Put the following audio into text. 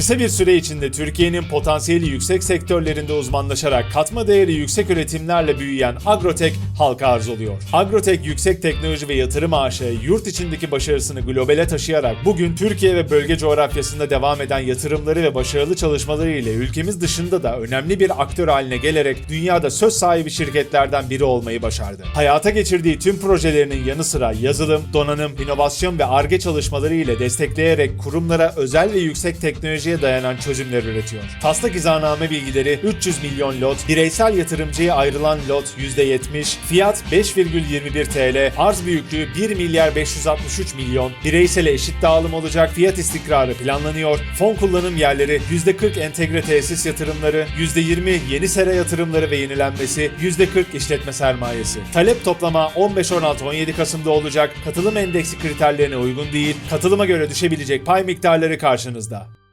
Kısa bir süre içinde Türkiye'nin potansiyeli yüksek sektörlerinde uzmanlaşarak katma değeri yüksek üretimlerle büyüyen Agrotek halka arz oluyor. Agrotek yüksek teknoloji ve yatırım aşı yurt içindeki başarısını globale taşıyarak bugün Türkiye ve bölge coğrafyasında devam eden yatırımları ve başarılı çalışmaları ile ülkemiz dışında da önemli bir aktör haline gelerek dünyada söz sahibi şirketlerden biri olmayı başardı. Hayata geçirdiği tüm projelerinin yanı sıra yazılım, donanım, inovasyon ve ARGE çalışmaları ile destekleyerek kurumlara özel ve yüksek teknolojiye dayanan çözümler üretiyor. Taslak izaname bilgileri 300 milyon lot, bireysel yatırımcıya ayrılan lot %70, fiyat 5,21 TL, arz büyüklüğü 1 milyar 563 milyon, bireysele eşit dağılım olacak, fiyat istikrarı planlanıyor, fon kullanım yerleri %40 entegre tesis yatırımları, %20 yeni sera yatırımları ve yenilenmesi, %40 işletme sermayesi. Talep toplama 15, 16, 17 Kasım'da olacak. Katılım endeksi kriterlerine uygun değil. Katılıma göre düşebilecek pay miktarları karşınızda.